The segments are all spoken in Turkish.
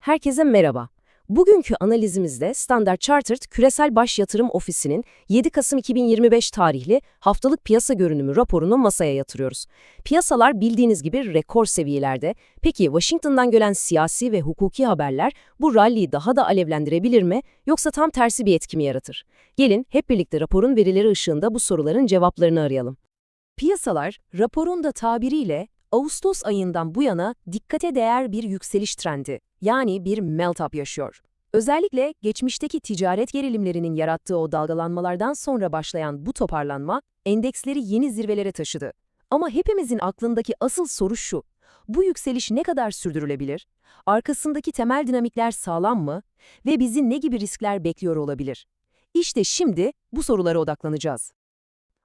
Herkese merhaba. Bugünkü analizimizde Standard Chartered Küresel Baş Yatırım Ofisi'nin 7 Kasım 2025 tarihli haftalık piyasa görünümü raporunu masaya yatırıyoruz. Piyasalar bildiğiniz gibi rekor seviyelerde. Peki Washington'dan gelen siyasi ve hukuki haberler bu ralliyi daha da alevlendirebilir mi yoksa tam tersi bir etki mi yaratır? Gelin hep birlikte raporun verileri ışığında bu soruların cevaplarını arayalım. Piyasalar, raporun da tabiriyle Ağustos ayından bu yana dikkate değer bir yükseliş trendi, yani bir melt-up yaşıyor. Özellikle geçmişteki ticaret gerilimlerinin yarattığı o dalgalanmalardan sonra başlayan bu toparlanma, endeksleri yeni zirvelere taşıdı. Ama hepimizin aklındaki asıl soru şu, bu yükseliş ne kadar sürdürülebilir? Arkasındaki temel dinamikler sağlam mı? Ve bizi ne gibi riskler bekliyor olabilir? İşte şimdi bu sorulara odaklanacağız.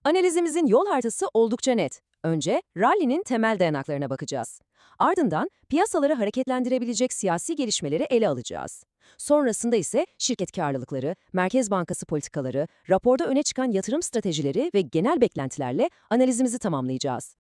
Analizimizin yol haritası oldukça net. Önce rally'nin temel dayanaklarına bakacağız. Ardından piyasaları hareketlendirebilecek siyasi gelişmeleri ele alacağız. Sonrasında ise şirket karlılıkları, Merkez Bankası politikaları, raporda öne çıkan yatırım stratejileri ve genel beklentilerle analizimizi tamamlayacağız.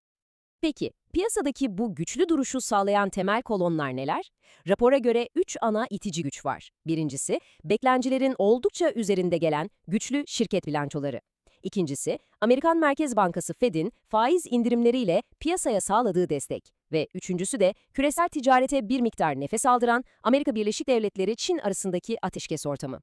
Peki, piyasadaki bu güçlü duruşu sağlayan temel kolonlar neler? Rapora göre 3 ana itici güç var. Birincisi, beklentilerin oldukça üzerinde gelen güçlü şirket bilançoları. İkincisi, Amerikan Merkez Bankası Fed'in faiz indirimleriyle piyasaya sağladığı destek. Ve üçüncüsü de küresel ticarete bir miktar nefes aldıran Amerika Birleşik Devletleri-Çin arasındaki ateşkes ortamı.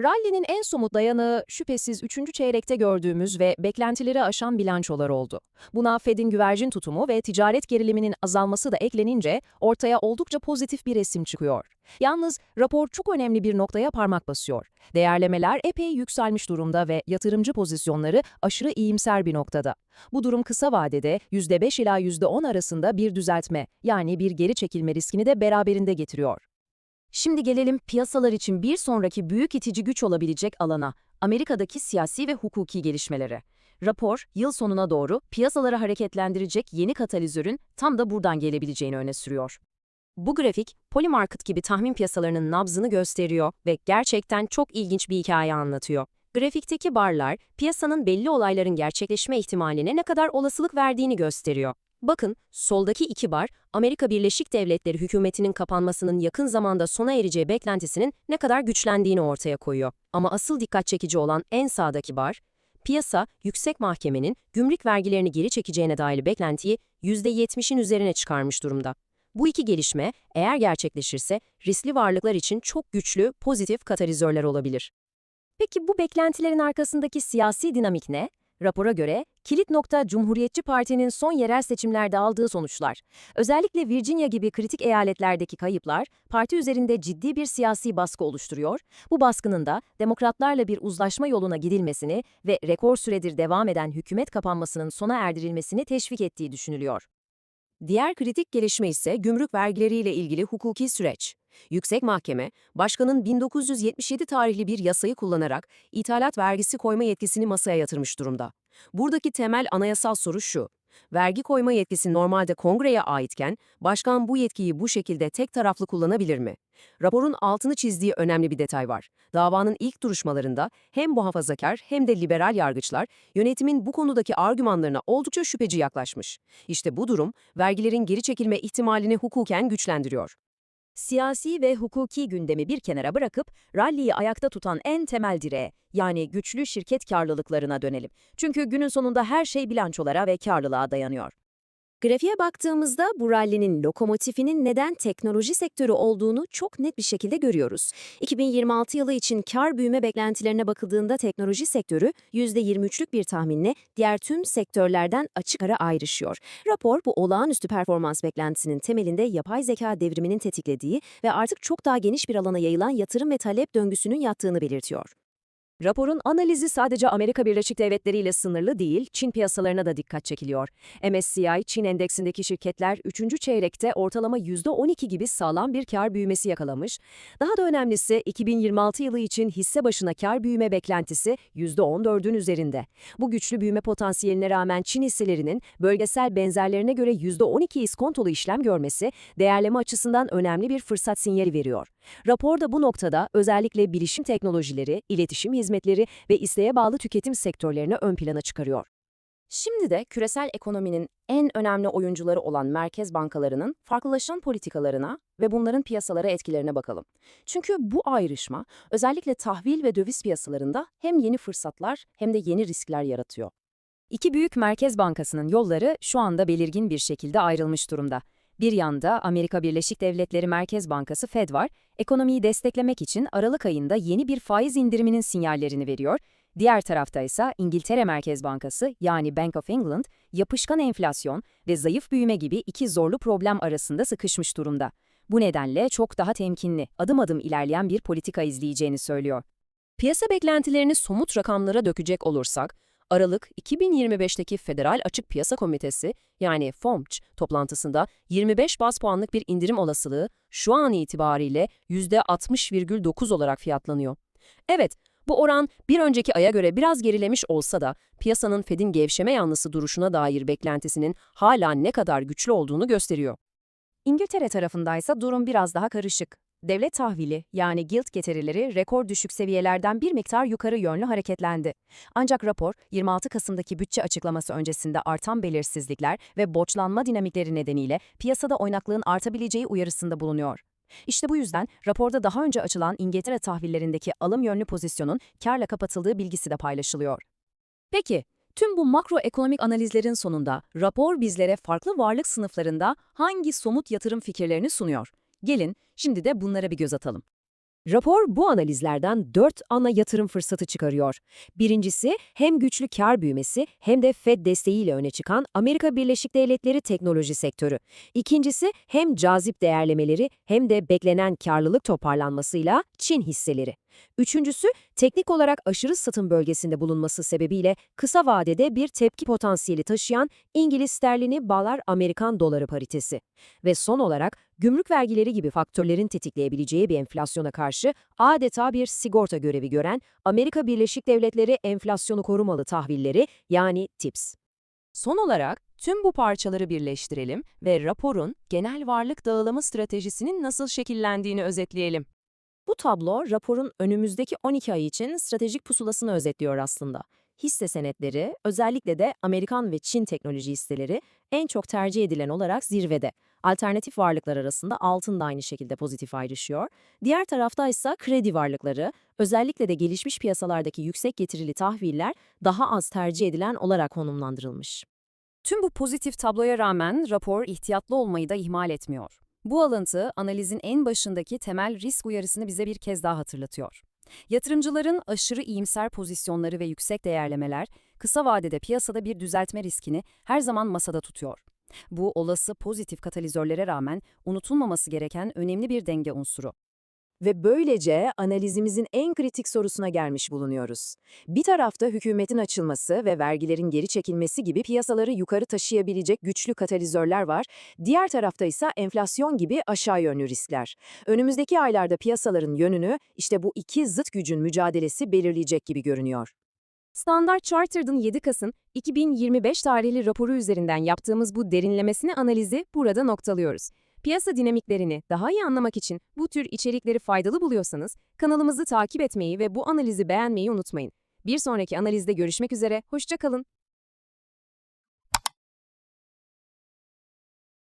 Rally'nin en somut dayanağı şüphesiz 3. çeyrekte gördüğümüz ve beklentileri aşan bilançolar oldu. Buna Fed'in güvercin tutumu ve ticaret geriliminin azalması da eklenince ortaya oldukça pozitif bir resim çıkıyor. Yalnız rapor çok önemli bir noktaya parmak basıyor. Değerlemeler epey yükselmiş durumda ve yatırımcı pozisyonları aşırı iyimser bir noktada. Bu durum kısa vadede %5 ila %10 arasında bir düzeltme yani bir geri çekilme riskini de beraberinde getiriyor. Şimdi gelelim piyasalar için bir sonraki büyük itici güç olabilecek alana, Amerika'daki siyasi ve hukuki gelişmelere. Rapor, yıl sonuna doğru piyasaları hareketlendirecek yeni katalizörün tam da buradan gelebileceğini öne sürüyor. Bu grafik, Polymarket gibi tahmin piyasalarının nabzını gösteriyor ve gerçekten çok ilginç bir hikaye anlatıyor. Grafikteki barlar, piyasanın belli olayların gerçekleşme ihtimaline ne kadar olasılık verdiğini gösteriyor. Bakın, soldaki iki bar, Amerika Birleşik Devletleri hükümetinin kapanmasının yakın zamanda sona ereceği beklentisinin ne kadar güçlendiğini ortaya koyuyor. Ama asıl dikkat çekici olan en sağdaki bar, piyasa, yüksek mahkemenin gümrük vergilerini geri çekeceğine dair beklentiyi %70'in üzerine çıkarmış durumda. Bu iki gelişme, eğer gerçekleşirse, riskli varlıklar için çok güçlü, pozitif katalizörler olabilir. Peki bu beklentilerin arkasındaki siyasi dinamik ne? Rapora göre kilit nokta Cumhuriyetçi Parti'nin son yerel seçimlerde aldığı sonuçlar. Özellikle Virginia gibi kritik eyaletlerdeki kayıplar parti üzerinde ciddi bir siyasi baskı oluşturuyor. Bu baskının da demokratlarla bir uzlaşma yoluna gidilmesini ve rekor süredir devam eden hükümet kapanmasının sona erdirilmesini teşvik ettiği düşünülüyor. Diğer kritik gelişme ise gümrük vergileriyle ilgili hukuki süreç. Yüksek Mahkeme, başkanın 1977 tarihli bir yasayı kullanarak ithalat vergisi koyma yetkisini masaya yatırmış durumda. Buradaki temel anayasal soru şu. Vergi koyma yetkisi normalde kongreye aitken, başkan bu yetkiyi bu şekilde tek taraflı kullanabilir mi? Raporun altını çizdiği önemli bir detay var. Davanın ilk duruşmalarında hem muhafazakar hem de liberal yargıçlar yönetimin bu konudaki argümanlarına oldukça şüpheci yaklaşmış. İşte bu durum, vergilerin geri çekilme ihtimalini hukuken güçlendiriyor. Siyasi ve hukuki gündemi bir kenara bırakıp ralliyi ayakta tutan en temel direğe, yani güçlü şirket karlılıklarına dönelim. Çünkü günün sonunda her şey bilançolara ve karlılığa dayanıyor. Grafiğe baktığımızda bu rallinin lokomotifinin neden teknoloji sektörü olduğunu çok net bir şekilde görüyoruz. 2026 yılı için kar büyüme beklentilerine bakıldığında teknoloji sektörü %23'lük bir tahminle diğer tüm sektörlerden açık ara ayrışıyor. Rapor bu olağanüstü performans beklentisinin temelinde yapay zeka devriminin tetiklediği ve artık çok daha geniş bir alana yayılan yatırım ve talep döngüsünün yattığını belirtiyor. Raporun analizi sadece Amerika Birleşik Devletleri ile sınırlı değil, Çin piyasalarına da dikkat çekiliyor. MSCI, Çin endeksindeki şirketler 3. çeyrekte ortalama %12 gibi sağlam bir kar büyümesi yakalamış. Daha da önemlisi 2026 yılı için hisse başına kar büyüme beklentisi %14'ün üzerinde. Bu güçlü büyüme potansiyeline rağmen Çin hisselerinin bölgesel benzerlerine göre %12 iskontolu işlem görmesi değerleme açısından önemli bir fırsat sinyali veriyor. Raporda bu noktada özellikle bilişim teknolojileri, iletişim hizmetleri ve isteğe bağlı tüketim sektörlerini ön plana çıkarıyor. Şimdi de küresel ekonominin en önemli oyuncuları olan merkez bankalarının farklılaşan politikalarına ve bunların piyasalara etkilerine bakalım. Çünkü bu ayrışma özellikle tahvil ve döviz piyasalarında hem yeni fırsatlar hem de yeni riskler yaratıyor. İki büyük merkez bankasının yolları şu anda belirgin bir şekilde ayrılmış durumda. Bir yanda Amerika Birleşik Devletleri Merkez Bankası Fed var, ekonomiyi desteklemek için Aralık ayında yeni bir faiz indiriminin sinyallerini veriyor. Diğer tarafta ise İngiltere Merkez Bankası yani Bank of England, yapışkan enflasyon ve zayıf büyüme gibi iki zorlu problem arasında sıkışmış durumda. Bu nedenle çok daha temkinli, adım adım ilerleyen bir politika izleyeceğini söylüyor. Piyasa beklentilerini somut rakamlara dökecek olursak, Aralık 2025'teki Federal Açık Piyasa Komitesi yani FOMC toplantısında 25 baz puanlık bir indirim olasılığı şu an itibariyle %60,9 olarak fiyatlanıyor. Evet, bu oran bir önceki aya göre biraz gerilemiş olsa da piyasanın Fed'in gevşeme yanlısı duruşuna dair beklentisinin hala ne kadar güçlü olduğunu gösteriyor. İngiltere tarafındaysa durum biraz daha karışık. Devlet tahvili yani gilt getirileri rekor düşük seviyelerden bir miktar yukarı yönlü hareketlendi. Ancak rapor 26 Kasım'daki bütçe açıklaması öncesinde artan belirsizlikler ve borçlanma dinamikleri nedeniyle piyasada oynaklığın artabileceği uyarısında bulunuyor. İşte bu yüzden raporda daha önce açılan İngiltere tahvillerindeki alım yönlü pozisyonun karla kapatıldığı bilgisi de paylaşılıyor. Peki, tüm bu makroekonomik analizlerin sonunda rapor bizlere farklı varlık sınıflarında hangi somut yatırım fikirlerini sunuyor? Gelin şimdi de bunlara bir göz atalım. Rapor bu analizlerden dört ana yatırım fırsatı çıkarıyor. Birincisi hem güçlü kar büyümesi hem de Fed desteğiyle öne çıkan Amerika Birleşik Devletleri teknoloji sektörü. İkincisi hem cazip değerlemeleri hem de beklenen karlılık toparlanmasıyla Çin hisseleri. Üçüncüsü teknik olarak aşırı satım bölgesinde bulunması sebebiyle kısa vadede bir tepki potansiyeli taşıyan İngiliz sterlini bağlar Amerikan doları paritesi. Ve son olarak gümrük vergileri gibi faktörlerin tetikleyebileceği bir enflasyona karşı adeta bir sigorta görevi gören Amerika Birleşik Devletleri enflasyonu korumalı tahvilleri yani TIPS. Son olarak tüm bu parçaları birleştirelim ve raporun genel varlık dağılımı stratejisinin nasıl şekillendiğini özetleyelim. Bu tablo raporun önümüzdeki 12 ay için stratejik pusulasını özetliyor aslında. Hisse senetleri, özellikle de Amerikan ve Çin teknoloji hisseleri en çok tercih edilen olarak zirvede. Alternatif varlıklar arasında altın da aynı şekilde pozitif ayrışıyor. Diğer tarafta ise kredi varlıkları, özellikle de gelişmiş piyasalardaki yüksek getirili tahviller daha az tercih edilen olarak konumlandırılmış. Tüm bu pozitif tabloya rağmen rapor ihtiyatlı olmayı da ihmal etmiyor. Bu alıntı analizin en başındaki temel risk uyarısını bize bir kez daha hatırlatıyor. Yatırımcıların aşırı iyimser pozisyonları ve yüksek değerlemeler kısa vadede piyasada bir düzeltme riskini her zaman masada tutuyor. Bu olası pozitif katalizörlere rağmen unutulmaması gereken önemli bir denge unsuru. Ve böylece analizimizin en kritik sorusuna gelmiş bulunuyoruz. Bir tarafta hükümetin açılması ve vergilerin geri çekilmesi gibi piyasaları yukarı taşıyabilecek güçlü katalizörler var. Diğer tarafta ise enflasyon gibi aşağı yönlü riskler. Önümüzdeki aylarda piyasaların yönünü işte bu iki zıt gücün mücadelesi belirleyecek gibi görünüyor. Standard Chartered'ın 7 Kasım 2025 tarihli raporu üzerinden yaptığımız bu derinlemesine analizi burada noktalıyoruz. Piyasa dinamiklerini daha iyi anlamak için bu tür içerikleri faydalı buluyorsanız kanalımızı takip etmeyi ve bu analizi beğenmeyi unutmayın. Bir sonraki analizde görüşmek üzere, hoşça kalın.